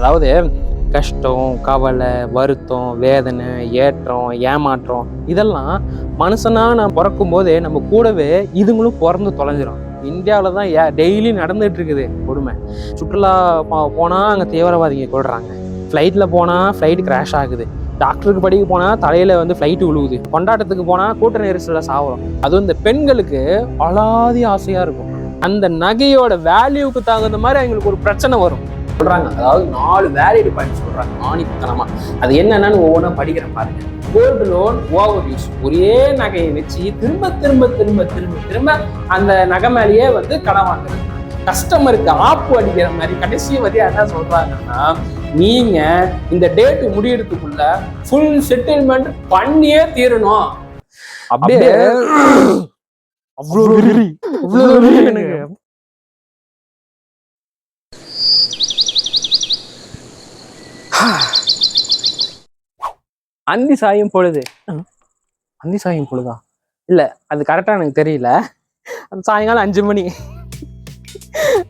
அதாவது கஷ்டம் கவலை வருத்தம் வேதனை ஏற்றம் ஏமாற்றம் இதெல்லாம் மனுஷனா நான் பிறக்கும் போதே நம்ம கூடவே இதுங்களும் பிறந்து தொலைஞ்சிரும். இந்தியாவில் தான் ஏ டெய்லி நடந்துகிட்ருக்குது இருக்குது கொடுமை. சுற்றுலா போனால் அங்கே தீவிரவாதிங்க கொள்கிறாங்க ஃப்ளைட்டில் போனால் ஃப்ளைட் கிராஷ் ஆகுது. டாக்டருக்கு படிக்க போனால் தலையில் வந்து ஃப்ளைட்டு விழுகுது கொண்டாட்டத்துக்கு போனால் கூட்ட நெரிசலில் சாவரம் அதுவும் இந்த பெண்களுக்கு அலாதி ஆசையாக இருக்கும். அந்த நகையோட வேல்யூக்கு தகுந்த மாதிரி அவங்களுக்கு ஒரு பிரச்சனை வரும். சொல்றாங்க. அதாவது நாலு வேலிடு பாயிண்ட் சொல்றாங்க. ஆணித்தனமா. அது என்னென்னு ஒவ்வொன்றும் படிக்கிறேன் பாருங்க. கோல்டு லோன் ஓவர் யூஸ் ஒரே நகையை வச்சு திரும்ப திரும்ப திரும்ப திரும்ப திரும்ப அந்த நகை மேலேயே வந்து கடன் வாங்குறது. கஸ்டமருக்கு ஆப்பு அடிக்கிற மாதிரி கடைசி வரையும் என்ன சொல்றாங்கன்னா நீங்க இந்த டேட் முடியறதுக்குள்ள ஃபுல் செட்டில்மெண்ட் பண்ணியே தீரணும். அப்படியே அவ்வளோ வெறி அவ்வளோ வெறி எனக்கு அந்தி சாயும் பொழுது. அந்தி சாயும் பொழுதா? இல்ல அது கரெக்டா எனக்கு தெரியல. அது சாயங்காலம் அஞ்சு மணி.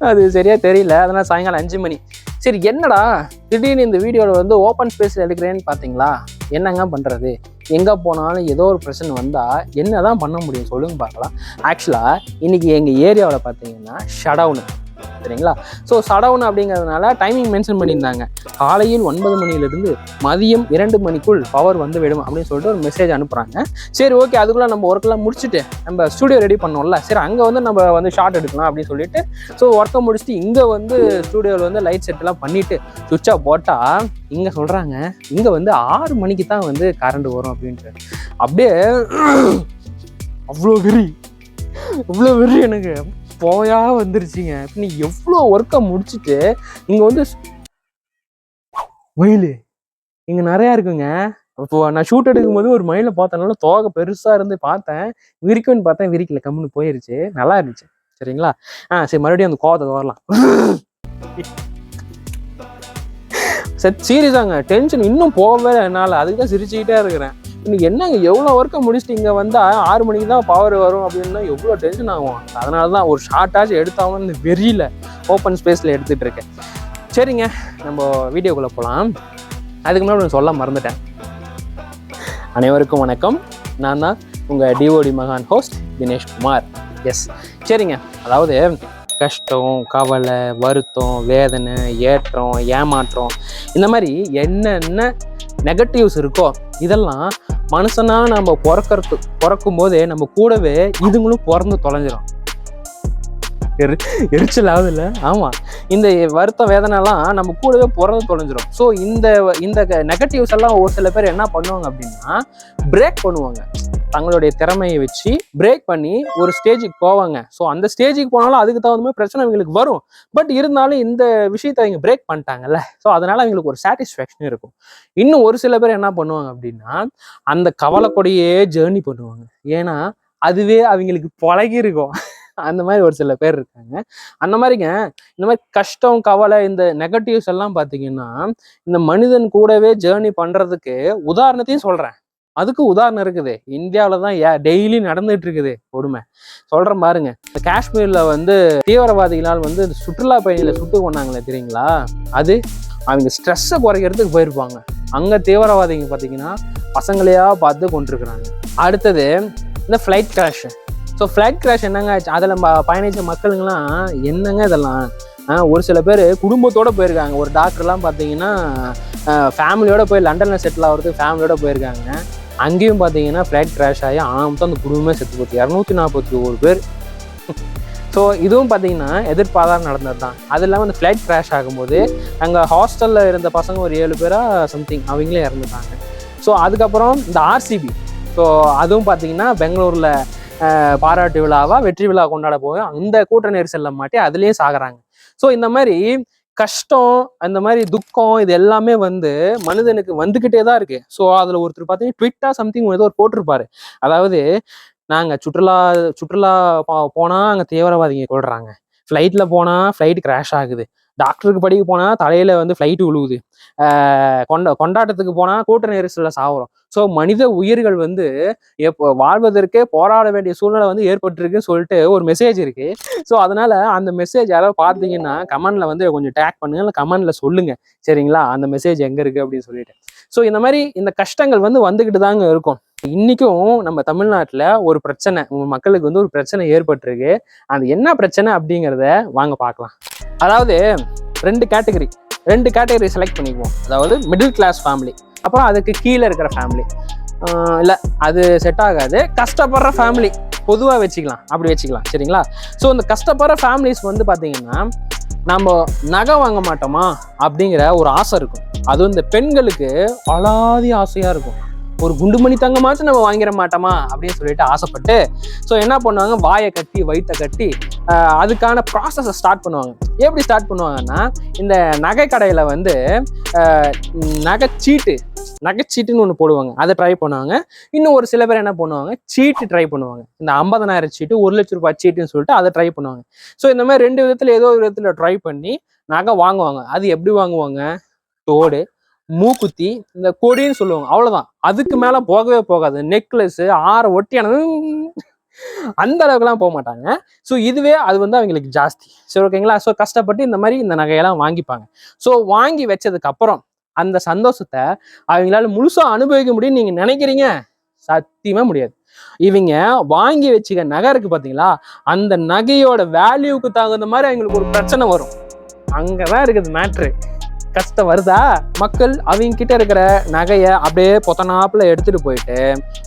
அது சரியா தெரியல. அதனால சாயங்காலம் அஞ்சு மணி. சரி என்னடா? திடீர்னு இந்த வீடியோவில் வந்து ஓப்பன் ஸ்பேஸில் எடுக்கிறேன்னு பார்த்தீங்களா என்னங்க பண்ணுறது எங்கே போனாலும் ஏதோ ஒரு பிரச்சனை வந்தால் என்ன தான் பண்ண முடியும்? சொல்லுங்க பார்க்கலாம். ஆக்சுவலாக இன்னைக்கு எங்கள் ஏரியாவில் பார்த்தீங்கன்னா ஷடவுனு சரிங்களா? ஸோ சடவுன் அப்படிங்கிறதுனால டைமிங் மென்ஷன் பண்ணியிருந்தாங்க. காலையில் ஒன்பது மணியிலிருந்து மதியம் இரண்டு மணிக்குள் பவர் வந்து விடும் அப்படின்னு சொல்லிட்டு ஒரு மெசேஜ் அனுப்புகிறாங்க சரி ஓகே அதுக்குள்ளே நம்ம ஒர்க்கெல்லாம் முடிச்சுட்டு நம்ம ஸ்டுடியோ ரெடி பண்ணோம்ல. சரி அங்கே வந்து நம்ம வந்து ஷார்ட் எடுக்கலாம் அப்படின்னு சொல்லிட்டு ஸோ ஒர்க்கை முடிச்சுட்டு இங்கே வந்து ஸ்டூடியோவில் வந்து லைட் செட்டெல்லாம் பண்ணிவிட்டு சுவிட்சா போட்டால் இங்கே சொல்கிறாங்க இங்கே வந்து ஆறு மணிக்கு தான் வந்து கரண்ட் வரும் அப்படின்ட்டு. அப்படியே அவ்வளோ வெறி இவ்வளோ வெறி எனக்கு. போயா வந்துருச்சுங்க. நீ எவ்வளோ ஒர்க்கை முடிச்சுட்டு இங்கே வந்து மயில் இங்கே நிறையா இருக்குங்க. இப்போ நான் ஷூட் எடுக்கும்போது ஒரு மயிலை பார்த்தனால தோகை பெருசாக இருந்து பார்த்தேன். விரிக்கும்னு பார்த்தேன் விரிக்கல. கம்முன்னு போயிருச்சு. நல்லா இருந்துச்சு. சரிங்களா? ஆ சரி மறுபடியும் அந்த கோவத்தை வரலாம். சரி சீரியஸாங்க. டென்ஷன் இன்னும் போகவே என்னால். அதுக்கு தான் சிரிச்சுக்கிட்டே இருக்கிறேன். இன்னைக்கு என்னங்க எவ்வளோ ஒர்க்கை முடிச்சுட்டு இங்கே வந்தால் ஆறு மணிக்கு தான் பவர் வரும் அப்படின்னா எவ்வளோ டென்ஷன் ஆகும்? அதனால தான் ஒரு ஷார்ட்டாச்சும் எடுத்தாலும் இந்த வெறியில் ஓப்பன் ஸ்பேஸில் எடுத்துகிட்டு இருக்கேன். சரிங்க நம்ம வீடியோக்குள்ளே போகலாம் அதுக்கு முன்னாடி ஒன்று சொல்ல மறந்துட்டேன். அனைவருக்கும் வணக்கம். நான் தான் உங்கள் டிஓடி மகான் ஹோஸ்ட் தினேஷ் குமார். எஸ் சரிங்க அதாவது கஷ்டம் கவலை வருத்தம் வேதனை ஏற்றம் ஏமாற்றம் இந்த மாதிரி என்னென்ன நெகட்டிவ்ஸ் இருக்கோ இதெல்லாம் மனுஷனா நம்ம பிறக்கறது பிறக்கும் போதே நம்ம கூடவே இதுங்களும் பிறந்து தொலைஞ்சிரும். எரி எரிச்சல் ஆகுதுல்ல? ஆமாம் இந்த வருத்தம் வேதனைலாம் நம்ம கூடவே பிறந்து தொலைஞ்சிரும். ஸோ இந்த இந்த நெகட்டிவ்ஸ் எல்லாம் ஒரு சில பேர் என்ன பண்ணுவாங்க அப்படின்னா பிரேக் பண்ணுவாங்க. தங்களுடைய திறமையை வச்சு பிரேக் பண்ணி ஒரு ஸ்டேஜுக்கு போவாங்க. ஸோ அந்த ஸ்டேஜுக்கு போனாலும் அதுக்கு தகுந்த மாதிரி பிரச்சனை அவங்களுக்கு வரும். பட் இருந்தாலும் இந்த விஷயத்தை அவங்க பிரேக் பண்ணிட்டாங்கல்ல. ஸோ அதனால அவங்களுக்கு ஒரு சாட்டிஸ்ஃபேக்ஷன் இருக்கும். இன்னும் ஒரு சில பேர் என்ன பண்ணுவாங்க அப்படின்னா அந்த கவலை ஜேர்னி பண்ணுவாங்க. ஏன்னா அதுவே அவங்களுக்கு பழகி இருக்கும். அந்த மாதிரி ஒரு சில பேர் இருக்காங்க. அந்த மாதிரிங்க இந்த மாதிரி கஷ்டம் கவலை இந்த நெகட்டிவ்ஸ் எல்லாம் பார்த்தீங்கன்னா இந்த மனிதன் கூடவே ஜேர்னி பண்ணுறதுக்கு உதாரணத்தையும் சொல்கிறேன் அதுக்கு உதாரணம் இருக்குது. இந்தியாவில் தான் ஏ டெய்லி நடந்துட்டு இருக்குது கொடுமை. சொல்கிறேன் பாருங்க. இந்த வந்து தீவிரவாதிகளால் வந்து இந்த சுற்றுலா பயணிகளை சுட்டு கொண்டாங்களே தெரியுங்களா? அது அவங்க ஸ்ட்ரெஸ்ஸை குறைக்கிறதுக்கு போயிருப்பாங்க. அங்கே தீவிரவாதிங்க பார்த்தீங்கன்னா பசங்களையாக பார்த்து கொண்டிருக்கிறாங்க. அடுத்தது இந்த flight crash so flight crash என்னங்க அதில் பயணித்த மக்களுங்கெல்லாம் என்னங்க இதெல்லாம்? ஒரு சில பேர் குடும்பத்தோடு போயிருக்காங்க. ஒரு டாக்டர்லாம் பார்த்தீங்கன்னா ஃபேமிலியோட போய் லண்டனில் செட்டில் ஆகிறதுக்கு ஃபேமிலியோட போயிருக்காங்க. அங்கேயும் பார்த்தீங்கன்னா ஃப்ளைட் கிராஷ் ஆகி ஆமத்தான் அந்த குடும்பமே செத்து போச்சு. இரநூத்தி நாற்பத்தி ஒரு பேர். ஸோ இதுவும் பார்த்தீங்கன்னா எதிர்பாராத நடந்தது தான் அது இல்லாமல் அந்த ஃப்ளைட் கிராஷ் ஆகும்போது அங்கே ஹாஸ்டலில் இருந்த பசங்க ஒரு ஏழு பேராக சம்திங் அவங்களே இறந்துட்டாங்க. ஸோ அதுக்கப்புறம் இந்த ஆர்சிபி ஸோ அதுவும் பார்த்தீங்கன்னா பெங்களூரில் பாராட்டு விழாவாக வெற்றி விழா கொண்டாட போய் அந்த கூட்ட நெரிசலில் மாட்டி அதுலேயும் சாகுறாங்க. ஸோ இந்த மாதிரி கஷ்டம் அந்த மாதிரி துக்கம் இது எல்லாமே வந்து மனிதனுக்கு வந்துக்கிட்டே தான் இருக்கு. ஸோ அதில் ஒருத்தர் பார்த்தீங்கன்னா ட்விட்டா சம்திங் ஏதோ ஒரு போட்டிருப்பாரு. அதாவது நாங்கள் சுற்றுலா சுற்றுலா போனால் அங்கே தீவிரவாதிங்க கொள்றாங்க ஃப்ளைட்டில் போனால் ஃப்ளைட் கிராஷ் ஆகுது. டாக்டருக்கு படிக்க போனால் தலையில் வந்து ஃப்ளைட்டு விழுவுது. கொண்ட கொண்டாட்டத்துக்கு போனால் கூட்ட நெரிசலில் சாகுறோம் ஸோ மனித உயிர்கள் வந்து எப்போ வாழ்வதற்கே போராட வேண்டிய சூழ்நிலை வந்து ஏற்பட்டிருக்குன்னு சொல்லிட்டு ஒரு மெசேஜ் இருக்கு. ஸோ அதனால அந்த மெசேஜ் யாராவது பார்த்தீங்கன்னா கமெண்ட்ல வந்து கொஞ்சம் டேக் பண்ணுங்க இல்லை கமெண்ட்ல சொல்லுங்க. சரிங்களா? அந்த மெசேஜ் எங்க இருக்கு அப்படின்னு சொல்லிட்டு. ஸோ இந்த மாதிரி இந்த கஷ்டங்கள் வந்து வந்துக்கிட்டு தாங்க இருக்கும். இன்னைக்கும் நம்ம தமிழ்நாட்டில் ஒரு பிரச்சனை உங்கள் மக்களுக்கு வந்து ஒரு பிரச்சனை ஏற்பட்டிருக்கு. அது என்ன பிரச்சனை அப்படிங்கிறத வாங்க பார்க்கலாம். அதாவது ரெண்டு கேட்டகரி ரெண்டு கேட்டகரி செலக்ட் பண்ணிக்குவோம். அதாவது மிடில் கிளாஸ் ஃபேமிலி அப்புறம் அதுக்கு கீழே இருக்கிற ஃபேமிலி இல்லை அது செட் ஆகாது. கஷ்டப்படுற ஃபேமிலி பொதுவாக வச்சுக்கலாம். அப்படி வச்சுக்கலாம் சரிங்களா? ஸோ இந்த கஷ்டப்படுற ஃபேமிலிஸ் வந்து பார்த்தீங்கன்னா நம்ம நகை வாங்க மாட்டோமா அப்படிங்கிற ஒரு ஆசை இருக்கும். அதுவும் இந்த பெண்களுக்கு அலாதி ஆசையாக இருக்கும். ஒரு குண்டுமணி தங்கமாச்சும் நம்ம வாங்கிட மாட்டோமா அப்படின்னு சொல்லிட்டு ஆசைப்பட்டு ஸோ என்ன பண்ணுவாங்க? வாயை கட்டி வயிற்ற கட்டி அதுக்கான ப்ராசஸை ஸ்டார்ட் பண்ணுவாங்க. எப்படி ஸ்டார்ட் பண்ணுவாங்கன்னா இந்த நகை கடையில் வந்து நகைச்சீட்டு நகைச்சீட்டுன்னு ஒன்று போடுவாங்க. அதை ட்ரை பண்ணுவாங்க. இன்னும் ஒரு சில பேர் என்ன பண்ணுவாங்க? சீட்டு ட்ரை பண்ணுவாங்க. இந்த ஐம்பதனாயிரம் சீட்டு ஒரு லட்ச ரூபாய் சீட்டுன்னு சொல்லிட்டு அதை ட்ரை பண்ணுவாங்க. ஸோ இந்த மாதிரி ரெண்டு விதத்தில் ஏதோ ஒரு விதத்தில் ட்ரை பண்ணி நகை வாங்குவாங்க. அது எப்படி வாங்குவாங்க? தோடு மூக்குத்தி இந்த கொடின்னு சொல்லுவாங்க. அவ்வளவுதான். அதுக்கு மேல போகவே போகாது. நெக்லஸ் ஆற ஒட்டியானது அந்த அளவுக்குலாம் போக மாட்டாங்க. ஸோ இதுவே அது வந்து அவங்களுக்கு ஜாஸ்தி. சரி ஓகேங்களா ஸோ கஷ்டப்பட்டு இந்த மாதிரி இந்த நகையெல்லாம் வாங்கிப்பாங்க. ஸோ வாங்கி வச்சதுக்கு அப்புறம் அந்த சந்தோஷத்தை அவங்களால முழுசா அனுபவிக்க முடியும்னு நீங்க நினைக்கிறீங்க? சத்தியமா முடியாது. இவங்க வாங்கி வச்சுக்க நகை இருக்கு பாத்தீங்களா? அந்த நகையோட வேல்யூக்கு தகுந்த மாதிரி அவங்களுக்கு ஒரு பிரச்சனை வரும். அங்கதான் இருக்குது மேட்ரு கஷ்டம் வருதா? மக்கள் அவங்க கிட்ட இருக்கிற நகையை அப்படியே பொத்தனாப்புல எடுத்துட்டு போயிட்டு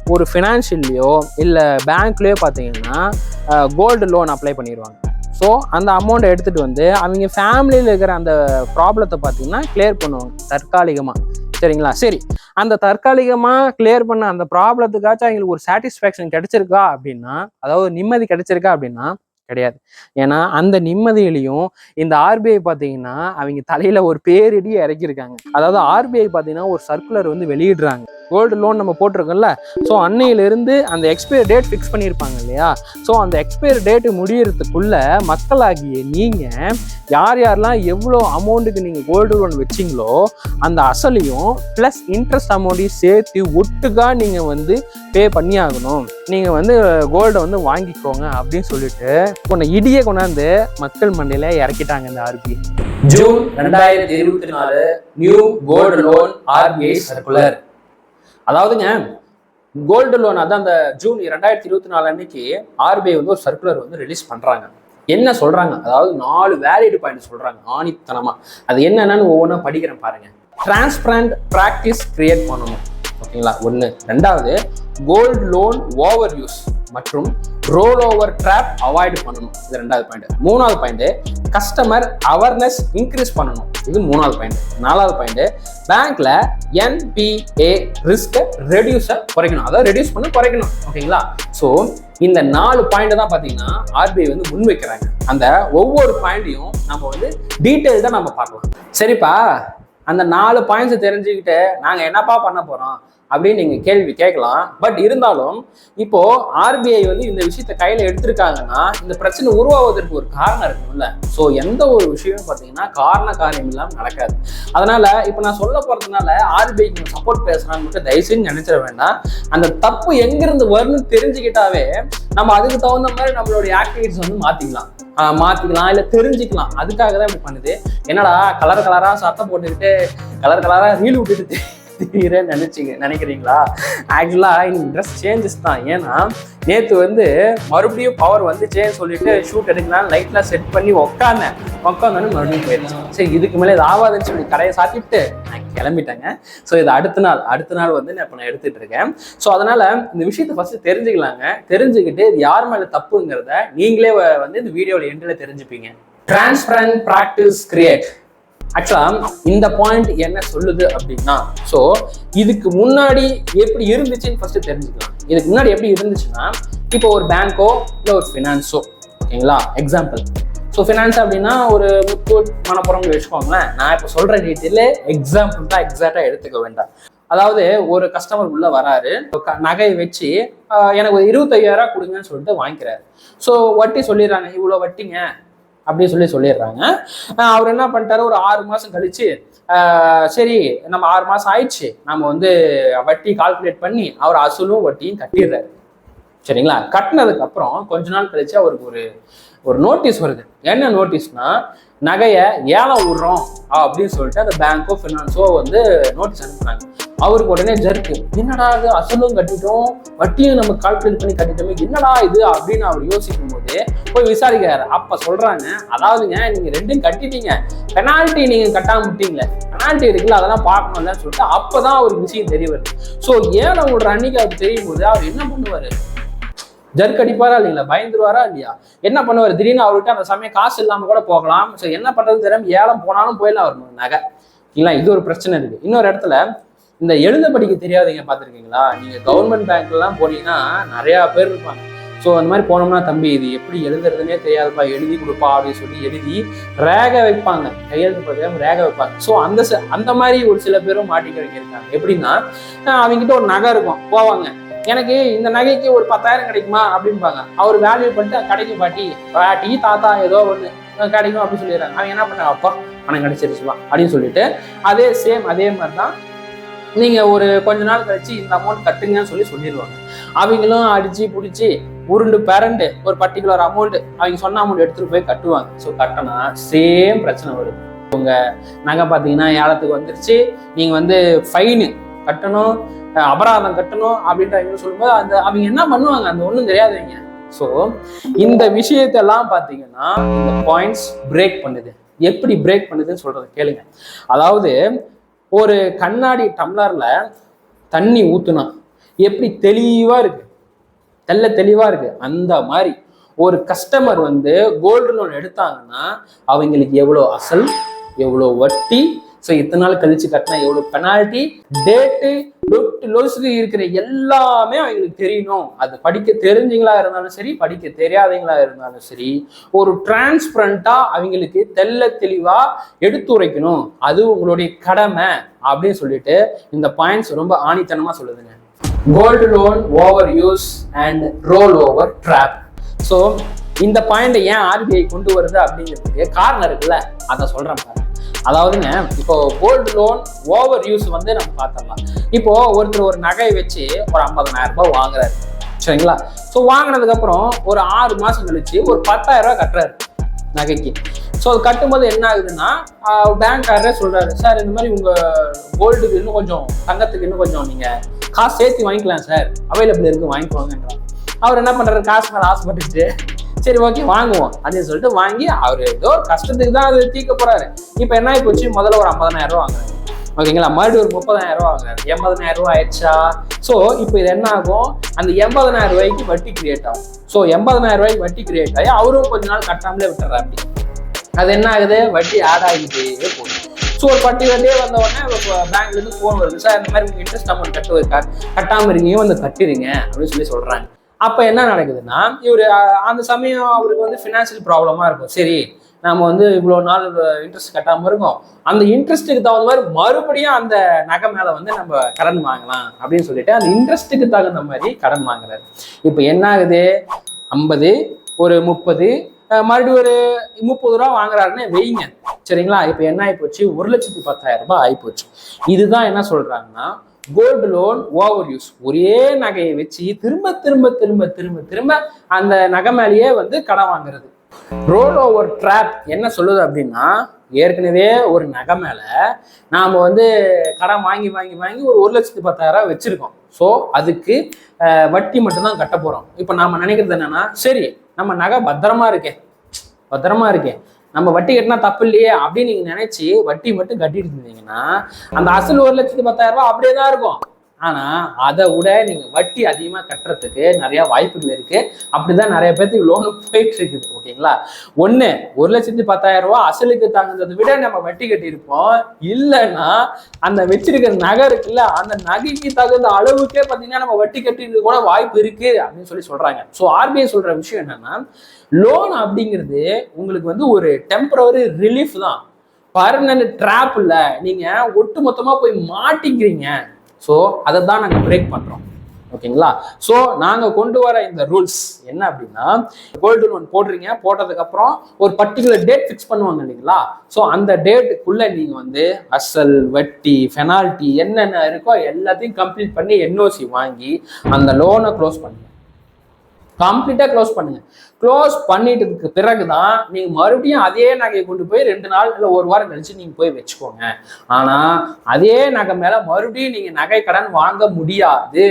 ஒரு ஃபினான்ஷியல்லையோ இல்லை பேங்க்லயோ பார்த்தீங்கன்னா கோல்டு லோன் அப்ளை பண்ணிடுவாங்க ஸோ அந்த அமௌண்ட்டை எடுத்துட்டு வந்து அவங்க ஃபேமிலியில் இருக்கிற அந்த ப்ராப்ளத்தை பார்த்தீங்கன்னா கிளியர் பண்ணுவாங்க தற்காலிகமாக சரிங்களா? சரி. அந்த தற்காலிகமாக கிளியர் பண்ண அந்த ப்ராப்ளத்துக்காச்சும் அவங்களுக்கு ஒரு சாட்டிஸ்ஃபேக்ஷன் கிடைச்சிருக்கா அப்படின்னா அதாவது நிம்மதி கிடைச்சிருக்கா அப்படின்னா கிடையாது. ஏன்னா அந்த நிம்மதியிலையும் இந்த ஆர்பிஐ பார்த்தீங்கன்னா அவங்க தலையில ஒரு பேரடி இறக்கியிருக்காங்க. அதாவது ஆர்பிஐ பார்த்தீங்கன்னா ஒரு சர்க்குலர் வந்து வெளியிடுறாங்க. கோல்டு லோன் நம்ம போட்டிருக்கோம்ல. ஸோ அன்னையிலிருந்து அந்த எக்ஸ்பயர் டேட் ஃபிக்ஸ் பண்ணியிருப்பாங்க இல்லையா? ஸோ அந்த எக்ஸ்பயர் டேட்டு முடியறதுக்குள்ள மக்களாகிய நீங்கள் யார் யாரெல்லாம் எவ்வளோ அமௌண்ட்டுக்கு நீங்கள் கோல்டு லோன் வச்சிங்களோ அந்த அசலையும் ப்ளஸ் இன்ட்ரெஸ்ட் அமௌண்ட்டையும் சேர்த்து ஒட்டுக்கா நீங்கள் வந்து பே பண்ணி ஆகணும் நீங்கள் வந்து கோல்டை வந்து வாங்கிக்கோங்க அப்படின்னு சொல்லிட்டு உன்னை இடியை கொண்டாந்து மக்கள் மண்டையில் இறக்கிட்டாங்க இந்த ஆர்பிஐ ஜூன் ரெண்டாயிரத்தி இருபத்தி நாலு new gold loan RBI circular அதாவதுங்க கோல்டு லோன் அதான் அந்த ஜூன் ரெண்டாயிரத்தி இருபத்தி நாலு அன்னைக்கு ஆர்பிஐ வந்து ஒரு சர்க்குலர் வந்து ரிலீஸ் பண்றாங்க. என்ன சொல்றாங்க? அதாவது நாலு வேலிட் பாயிண்ட் சொல்றாங்க ஆணித்தனமா. அது என்னென்னு ஒவ்வொன்றா படிக்கிறேன் பாருங்க. டிரான்ஸ்பரண்ட் ப்ராக்டிஸ் கிரியேட் பண்ணணும். ஓகேங்களா? ஒன்று ரெண்டாவது கோல்டு லோன் ஓவர் யூஸ் மற்றும் ரோல் ஓவர் ட்ராப் அவாய்ட் பண்ணணும். இது ரெண்டாவது பாயிண்ட் மூணாவது பாயிண்ட் கஸ்டமர் அவேர்னஸ் இன்க்ரீஸ் பண்ணணும். இது மூணாவது பாயிண்ட் நாலாவது பாயிண்ட் பேங்க்ல என்பிஏ ரிஸ்க் ரெடியூஸை குறைக்கணும். அதாவது ரெடியூஸ் பண்ணி குறைக்கணும். ஓகேங்களா? ஸோ இந்த நாலு பாயிண்ட் தான் பார்த்தீங்கன்னா ஆர்பிஐ வந்து முன்வைக்கிறாங்க அந்த ஒவ்வொரு பாயிண்டையும் நம்ம வந்து டீட்டெயில்டாக நம்ம பார்க்கலாம். சரிப்பா? அந்த நாலு பாயிண்ட்ஸ் தெரிஞ்சுக்கிட்டு நாங்கள் என்னப்பா பண்ண போகிறோம் அப்படின்னு நீங்கள் கேள்வி கேட்கலாம். பட் இருந்தாலும் இப்போ ஆர்பிஐ வந்து இந்த விஷயத்த கையில் எடுத்திருக்காங்கன்னா இந்த பிரச்சனை உருவாவதற்கு ஒரு காரணம் இருக்கும்ல. ஸோ எந்த ஒரு விஷயமும் பார்த்தீங்கன்னா காரண காரியம் இல்லாமல் நடக்காது. அதனால இப்போ நான் சொல்ல போகிறதுனால ஆர்பிஐக்கு சப்போர்ட் பேசுகிறான்னு மட்டும் தயவுசெய்து நினைச்சிட வேண்டாம். அந்த தப்பு எங்கிருந்து வரும்னு தெரிஞ்சுக்கிட்டாவே நம்ம அதுக்கு தகுந்த மாதிரி நம்மளுடைய ஆக்டிவிட்டிஸ் வந்து மாற்றிக்கலாம் மாற்றிக்கலாம் இல்லை தெரிஞ்சுக்கலாம். அதுக்காக தான் இப்படி பண்ணுது. என்னடா கலர் கலராக சத்தம் போட்டுக்கிட்டு கலர் கலராக ரீல் விட்டுட்டு திடீர்னு நினைச்சிங்க நினைக்கிறீங்களா? ஆக்சுவலா இன்னைக்கு ட்ரெஸ் சேஞ்சஸ் தான். ஏன்னா நேற்று வந்து மறுபடியும் பவர் வந்துச்சேன்னு சொல்லிட்டு ஷூட் எடுக்கலாம் லைட்லாம் செட் பண்ணி உக்காந்தேன். உட்காந்தோன்னு மறுபடியும் போயிடுச்சு. சரி இதுக்கு மேலே இது ஆகாதுன்னு சொல்லி கடையை சாத்திட்டு நான் கிளம்பிட்டேங்க. ஸோ இது அடுத்த நாள் அடுத்த நாள் வந்து நான் இப்போ நான் எடுத்துகிட்டு இருக்கேன். ஸோ அதனால் இந்த விஷயத்தை ஃபஸ்ட்டு தெரிஞ்சுக்கலாங்க. தெரிஞ்சுக்கிட்டு இது யார் மேலே தப்புங்கிறத நீங்களே வந்து இந்த வீடியோவில் எண்டில் தெரிஞ்சுப்பீங்க. டிரான்ஸ்பரண்ட் ப்ராக்டிஸ் கிரியேட் ஆக்சுவலா இந்த பாயிண்ட் என்ன சொல்லுது அப்படின்னா ஸோ இதுக்கு முன்னாடி எப்படி இருந்துச்சுன்னு ஃபர்ஸ்ட் தெரிஞ்சுக்கலாம். இதுக்கு முன்னாடி எப்படி இருந்துச்சுன்னா இப்போ ஒரு பேங்க்கோ இல்லை ஒரு ஃபினான்ஸோ ஓகேங்களா? எக்ஸாம்பிள் ஸோ ஃபினான்ஸ் அப்படின்னா ஒரு முத்தூட் மணப்புறம் வச்சுக்கோங்களேன். நான் இப்போ சொல்கிற டீட்டெயில் எக்ஸாம்பிள் தான் எக்ஸாக்டாக எடுத்துக்க வேண்டாம். அதாவது ஒரு கஸ்டமர் உள்ள வராரு. க- நகையை வச்சு எனக்கு ஒரு இருபத்தையாயிரம் கொடுங்கன்னு சொல்லிட்டு வாங்கிக்கிறாரு. ஸோ வட்டி சொல்லிடுறாங்க. இவ்வளோ வட்டிங்க. அப்படின்னு சொல்லி சொல்லிடுறாங்க. அவர் என்ன பண்ணிட்டாரு? ஒரு ஆறு மாசம் கழிச்சு சரி நம்ம ஆறு மாசம் ஆயிடுச்சு. நம்ம வந்து வட்டி கால்குலேட் பண்ணி அவர் அசலும் வட்டியும் கட்டிடுறாரு. சரிங்களா? கட்டினதுக்கு அப்புறம் கொஞ்ச நாள் கழிச்சு அவருக்கு ஒரு ஒரு நோட்டீஸ் வருது. என்ன நோட்டீஸ்னா நகையை ஏலம் விடுறோம் அப்படின்னு சொல்லிட்டு அந்த பேங்க்கோ ஃபினான்ஸோ வந்து நோட்டீஸ் அனுப்புனாங்க. அவருக்கு உடனே ஜர்க்கு என்னடா இது அசலும் கட்டிட்டோம். வட்டியும் நம்ம கால்குலேட் பண்ணி கட்டிட்டோமே என்னடா இது அப்படின்னு அவர் யோசிக்கும் போது போய் விசாரிக்கிறாரு. அப்ப சொல்றாங்க அதாவதுங்க நீங்க ரெண்டும் கட்டிட்டீங்க. பெனால்ட்டி நீங்க கட்டாம விட்டீங்களே பெனால்ட்டி இருக்குல்ல அதெல்லாம் பார்க்கணும்ல சொல்லிட்டு அப்பதான் அவருக்கு விஷயம் தெரிய வருது. ஸோ ஏலம் விடுற அன்னைக்கு அவர் தெரியும் போது அவர் என்ன பண்ணுவாரு? ஜர்க் அடிப்பாரா இல்லைங்களா? பயந்துருவாரா இல்லையா? என்ன பண்ணுவார்? திடீர்னு அவர்கிட்ட அந்த சமயம் காசு இல்லாமல் கூட போகலாம். ஸோ என்ன பண்ணுறது தெரியாமல் ஏலம் போனாலும் போயிடலாம் வரணும் நகை. இல்லை இது ஒரு பிரச்சனை இருக்குது இன்னொரு இடத்துல இந்த எழுத படிக்க தெரியாதீங்க பார்த்துருக்கீங்களா? நீங்கள் கவர்மெண்ட் பேங்க்லாம் போனீங்கன்னா நிறையா பேர் இருப்பாங்க. ஸோ அந்த மாதிரி போனோம்னா தம்பி இது எப்படி எழுதுறதுனே தெரியாதுப்பா. எழுதி கொடுப்பா அப்படின்னு சொல்லி எழுதி ரேக வைப்பாங்க. கையெழுத்து பார்த்து ரேக வைப்பாங்க. ஸோ அந்த ச- அந்த மாதிரி ஒரு சில பேரும் மாட்டிக்கிறவங்க இருக்காங்க. எப்படின்னா அவங்ககிட்ட ஒரு நகை இருக்கும். போவாங்க. எனக்கு இந்த நகைக்கு ஒரு பத்தாயிரம் கிடைக்குமா அப்படிம்பாங்க. அவர் வேல்யூ பண்ணிட்டு கடைக்கு பாட்டி. பாட்டி தாத்தா ஏதோ ஒன்று கிடைக்கும் அப்படின்னு சொல்லிடுறாங்க. அவன் என்ன பண்ணாங்க? அப்பா பணம் கிடைச்சிருச்சுவா அப்படின்னு சொல்லிட்டு அதே சேம் அதே மாதிரி தான் நீங்கள் ஒரு கொஞ்ச நாள் கழிச்சு இந்த அமௌண்ட் கட்டுங்கன்னு சொல்லி சொல்லிடுவாங்க. அவங்களும் அடிச்சு பிடிச்சி உருண்டு பேரண்டு ஒரு பர்டிகுலர் அமௌண்ட் அவங்க சொன்ன அமௌண்ட் எடுத்துகிட்டு போய் கட்டுவாங்க. ஸோ கட்டினா சேம் பிரச்சனை வருது. உங்க நகை பார்த்தீங்கன்னா ஏலத்துக்கு வந்துருச்சு. நீங்க வந்து ஃபைனு கட்டணும் அபராதம் கட்டணும் அப்படின்ற சொல்லும்போது அந்த அவங்க என்ன பண்ணுவாங்க? அந்த ஒன்றும் தெரியாதவங்க. ஸோ இந்த விஷயத்தெல்லாம் பார்த்தீங்கன்னா இந்த பாயிண்ட்ஸ் பிரேக் பண்ணுது. எப்படி பிரேக் பண்ணுதுன்னு சொல்றத கேளுங்க. அதாவது ஒரு கண்ணாடி டம்ளர்ல தண்ணி ஊத்துனா எப்படி தெளிவா இருக்கு? தெல்ல தெளிவா இருக்கு. அந்த மாதிரி ஒரு கஸ்டமர் வந்து கோல்டு லோன் எடுத்தாங்கன்னா அவங்களுக்கு எவ்வளோ அசல் எவ்வளோ வட்டி ஸோ இத்தனை நாள் கழிச்சு கட்டினா எவ்வளோ பெனால்ட்டி டேட்டு லொட்டு லொசுக்கு இருக்கிற எல்லாமே அவங்களுக்கு தெரியணும். அது படிக்க தெரிஞ்சவங்களா இருந்தாலும் சரி படிக்க தெரியாதவங்களா இருந்தாலும் சரி ஒரு டிரான்ஸ்பரண்டாக அவங்களுக்கு தெள்ள தெளிவாக எடுத்துரைக்கணும் அது உங்களுடைய கடமை அப்படின்னு சொல்லிட்டு இந்த பாயிண்ட்ஸ் ரொம்ப ஆணித்தனமாக சொல்லுதுங்க. Gold loan over use and roll over trap so இந்த பாயிண்ட் ஏன் ஆர்பிஐ கொண்டு வருது அப்படிங்கிறதுக்கு காரணம் இருக்குல்ல. அதை சொல்றேன் பாருங்க. அதாவதுங்க இப்போ கோல்டு லோன் ஓவர் யூஸ் வந்து நம்ம பார்த்துடலாம். இப்போ ஒருத்தர் ஒரு நகையை வச்சு ஒரு 50000 ரூபாய் வாங்குறாரு. சரிங்களா? ஸோ வாங்கினதுக்கப்புறம் ஒரு ஆறு மாதம் கழிச்சு ஒரு 10000 ரூபாய் கட்டுறாரு நகைக்கு. ஸோ அது கட்டும்போது என்ன ஆகுதுன்னா பேங்க்காரரே சொல்கிறாரு சார் இந்த மாதிரி உங்கள் கோல்டுக்கு இன்னும் கொஞ்சம் தங்கத்துக்கு இன்னும் கொஞ்சம் நீங்கள் காசு சேர்த்து வாங்கிக்கலாம் சார். அவைலபிள் இருக்கு வாங்கிக்கோங்கன்றான் அவர் என்ன பண்ணுறாரு காசு மேலே ஆசைப்பட்டுச்சு சரி ஓகே வாங்குவோம். அப்படின்னு சொல்லிட்டு வாங்கி அவர் ஏதோ கஷ்டத்துக்கு தான் அது தீக்க போறாரு. இப்போ என்ன ஆகி போச்சு? முதல்ல ஒரு 50000 ரூபா வாங்குறாங்க ஓகேங்களா மறுபடியும் ஒரு முப்பதாயிரம் ரூபா வாங்குறாரு. எண்பதனாயிரம் ரூபா ஆயிடுச்சா? ஸோ இப்போ இது என்ன ஆகும்? அந்த எண்பதனாயிரம் ரூபாய்க்கு வட்டி கிரியேட் ஆகும். ஸோ எண்பதனாயிரம் ரூபாய்க்கு வட்டி கிரியேட் ஆகி அவரும் கொஞ்ச நாள் கட்டாமலே விட்டுறாரு அப்படி. அது என்ன ஆகுது? வட்டி ஆட் ஆகிட்டே போகுது. ஸோ ஒரு பர்டிகுலர் டே வந்த உடனே பேங்க்ல இருந்து ஃபோன் வருது. சார் இந்த மாதிரி உங்க இன்ட்ரெஸ்ட் அமௌண்ட் கட்டு கட்டாம இருக்கீங்க வந்து கட்டிடுங்க அப்படின்னு சொல்லி சொல்றாங்க. அப்போ என்ன நடக்குதுன்னா இவர் அந்த சமயம் அவருக்கு வந்து ஃபினான்ஷியல் ப்ராப்ளமாக இருக்கும். சரி நம்ம வந்து இவ்வளோ நாள் இன்ட்ரெஸ்ட் கட்டாமல் இருக்கோம். அந்த இன்ட்ரெஸ்ட்டுக்கு தகுந்த மாதிரி மறுபடியும் அந்த நகை மேலே வந்து நம்ம கடன் வாங்கலாம் அப்படின்னு சொல்லிட்டு அந்த இன்ட்ரெஸ்ட்டுக்கு தகுந்த மாதிரி கடன் வாங்குறாரு. இப்போ என்ன ஆகுது? ஐம்பது ஒரு முப்பது மறுபடியும் ஒரு முப்பது ரூபா வாங்குறாருன்னு வெயிங்க சரிங்களா? இப்போ என்ன ஆயிப்போச்சு? ஒரு லட்சத்தி பத்தாயிரம் ரூபாய் ஆயிப்போச்சு. இதுதான் என்ன சொல்றாங்கன்னா கோல்டு லோன் ஓவர் யூஸ் ஒரே நகையை வச்சு திரும்ப திரும்ப திரும்ப திரும்ப திரும்ப அந்த நகை மேலேயே வந்து கடன் வாங்குறது. ரோல் ஓவர் ட்ராப் என்ன சொல்லுது அப்படின்னா ஏற்கனவே ஒரு நகை மேல நாம வந்து கடன் வாங்கி வாங்கி வாங்கி ஒரு ஒரு லட்சத்து பத்தாயிரம் வச்சிருக்கோம். ஸோ அதுக்கு வட்டி மட்டும்தான் கட்ட போகிறோம் இப்போ நாம நினைக்கிறது என்னென்னா சரி நம்ம நகை பத்திரமா இருக்கேன் பத்திரமா இருக்கேன் நம்ம வட்டி கட்டினா தப்பு இல்லையே அப்படின்னு நீங்க நினைச்சு வட்டி மட்டும் கட்டிட்டு இருந்தீங்கன்னா அந்த அசல் ஒரு லட்சத்து பத்தாயிரம் ரூபாய் அப்படியே தான் இருக்கும். ஆனா அதை விட நீங்க வட்டி அதிகமா கட்டுறதுக்கு நிறைய வாய்ப்புகள் இருக்கு. அப்படிதான் நிறைய பேர்த்துக்கு லோனு போயிட்டு இருக்குது ஓகேங்களா? ஒண்ணு ஒரு லட்சத்தி பத்தாயிரம் ரூபாய் அசலுக்கு தகுந்ததை விட நம்ம வட்டி கட்டியிருப்போம். இல்லைன்னா அந்த வச்சிருக்கிற நகை இருக்குல்ல அந்த நகைக்கு தகுந்த அளவுக்கே பார்த்தீங்கன்னா நம்ம வட்டி கட்டிறது கூட வாய்ப்பு இருக்கு அப்படின்னு சொல்லி சொல்றாங்க. ஸோ ஆர்பிஐ சொல்ற விஷயம் என்னன்னா லோன் அப்படிங்கிறது உங்களுக்கு வந்து ஒரு டெம்பரவரி ரிலீஃப் தான். பர்மனன்ட் ட்ராப் இல்லை. நீங்க ஒட்டு மொத்தமா போய் மாட்டிக்கிறீங்க. ஸோ அதை தான் நாங்கள் பிரேக் பண்ணுறோம் ஓகேங்களா? ஸோ நாங்கள் கொண்டு வர இந்த ரூல்ஸ் என்ன அப்படின்னா கோல்டு லோன் போடுறீங்க போட்டதுக்கப்புறம் ஒரு பர்டிகுலர் டேட் ஃபிக்ஸ் பண்ணுவாங்க இல்லைங்களா? ஸோ அந்த டேட்டுக்குள்ளே நீங்கள் வந்து அசல் வட்டி பெனால்ட்டி என்னென்ன இருக்கோ எல்லாத்தையும் கம்ப்ளீட் பண்ணி என்ஓசி வாங்கி அந்த லோனை க்ளோஸ் பண்ணுங்க. கம்ப்ளீட்டாக க்ளோஸ் பண்ணுங்க. க்ளோஸ் பண்ணிட்டதுக்கு பிறகு தான் நீங்கள் மறுபடியும் அதே நகையை கொண்டு போய் ரெண்டு நாள் இல்லை ஒரு வாரம் கழிச்சு நீங்கள் போய் வச்சுக்கோங்க. ஆனால் அதே நகை மேலே மறுபடியும் நீங்கள் நகை கடன் வாங்க முடியாது.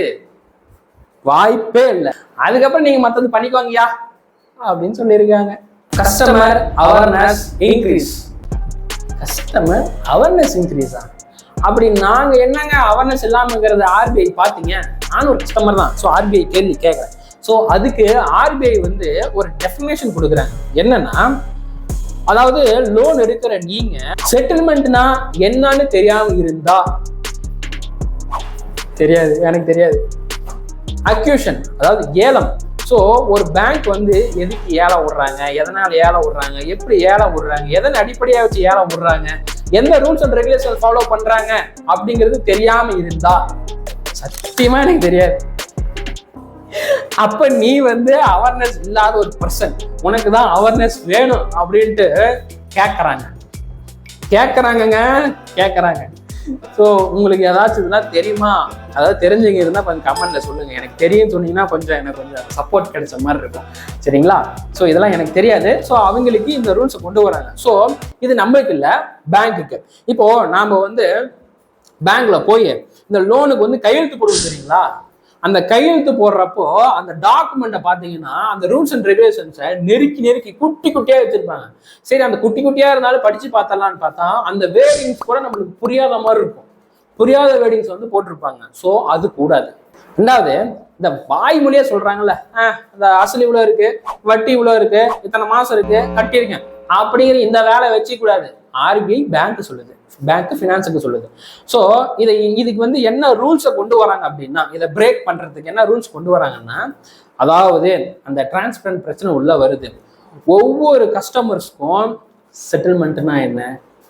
வாய்ப்பே இல்லை. அதுக்கப்புறம் நீங்கள் மற்றது பண்ணிக்கோங்கயா அப்படின்னு சொல்லியிருக்காங்க. Customer awareness increase customer awareness இன்க்ரீஸா அப்படி நாங்கள் என்னங்க அவேர்னஸ் இல்லாமங்கிறது ஆர்பிஐ பார்த்தீங்க நானும் ஒரு கஸ்டமர் தான். ஸோ ஆர்பிஐ கேள்வி கேட்குறேன் ஸோ அதுக்கு ஆர்பிஐ வந்து ஒரு டெஃபினேஷன் கொடுக்குறாங்க. என்னன்னா அதாவது லோன் எடுக்கிற நீங்க செட்டில்மெண்ட்னா என்னன்னு தெரியாம இருந்தா தெரியாது எனக்கு தெரியாது. அக்யூஷன் அதாவது ஏலம். ஸோ ஒரு பேங்க் வந்து எதுக்கு ஏலம் விடுறாங்க? எதனால் ஏலம் விடுறாங்க? எப்படி ஏலம் விடுறாங்க? எதன் அடிப்படையாக வச்சு ஏலம் விடுறாங்க? எந்த ரூல்ஸ் அண்ட் ரெகுலேஷன் ஃபாலோ பண்ணுறாங்க அப்படிங்கிறது தெரியாமல் இருந்தா சத்தியமாக எனக்கு தெரியாது. அப்ப நீ வந்து அவேர்னஸ் இல்லாத ஒரு பர்சன் உனக்கு தான் அவேர்னஸ் வேணும் அப்படின்ட்டு கேட்குறாங்க கேட்குறாங்கங்க கேட்கறாங்க ஸோ உங்களுக்கு ஏதாச்சும் இதெல்லாம் தெரியுமா? அதாவது தெரிஞ்சவங்க இருந்தால் கொஞ்சம் கமெண்ட்ல சொல்லுங்க. எனக்கு தெரியும் சொன்னீங்கன்னா கொஞ்சம் எனக்கு கொஞ்சம் சப்போர்ட் கிடைச்ச மாதிரி இருக்கும். சரிங்களா? ஸோ இதெல்லாம் எனக்கு தெரியாது. ஸோ அவங்களுக்கு இந்த ரூல்ஸை கொண்டு வராங்க. ஸோ இது நம்மளுக்கு இல்லை பேங்க்குக்கு இப்போ நாம வந்து பேங்க்ல போய் இந்த லோனுக்கு வந்து கையெழுத்து போடுவோம் சரிங்களா அந்த கையெழுத்து போடுறப்போ அந்த டாக்குமெண்ட்டை பார்த்தீங்கன்னா அந்த ரூல்ஸ் அண்ட் ரெகுலேஷன்ஸை நெருக்கி நெருக்கி குட்டி குட்டியாக வச்சுருப்பாங்க. சரி அந்த குட்டி குட்டியாக இருந்தாலும் படித்து பார்த்தலான்னு பார்த்தா அந்த வேர்டிங்ஸ் கூட நம்மளுக்கு புரியாத மாதிரி இருக்கும். புரியாத வேர்டிங்ஸ் வந்து போட்டிருப்பாங்க. ஸோ அது கூடாது. ரெண்டாவது இந்த வாய்மொழியா சொல்கிறாங்கல்ல ஆஹ் இந்த அசல் இவ்வளோ இருக்குது வட்டி இவ்வளோ இருக்குது இத்தனை மாதம் இருக்குது கட்டியிருக்கேன். அப்படிங்கிற இந்த வேலை வச்சு கூடாது ஆர்பிஐ பேங்க் சொல்லுது பேங்க் ஃபினான்ஸுக்கு சொல்லுது. ஸோ இதை இதுக்கு வந்து என்ன ரூல்ஸை கொண்டு வராங்க அப்படின்னா இதை பிரேக் பண்றதுக்கு என்ன ரூல்ஸ் கொண்டு வராங்கன்னா அதாவது அந்த டிரான்ஸ்பரண்ட் பிரச்சனை உள்ள வருது. ஒவ்வொரு கஸ்டமர்ஸ்க்கும் செட்டில்மெண்ட்னா என்ன?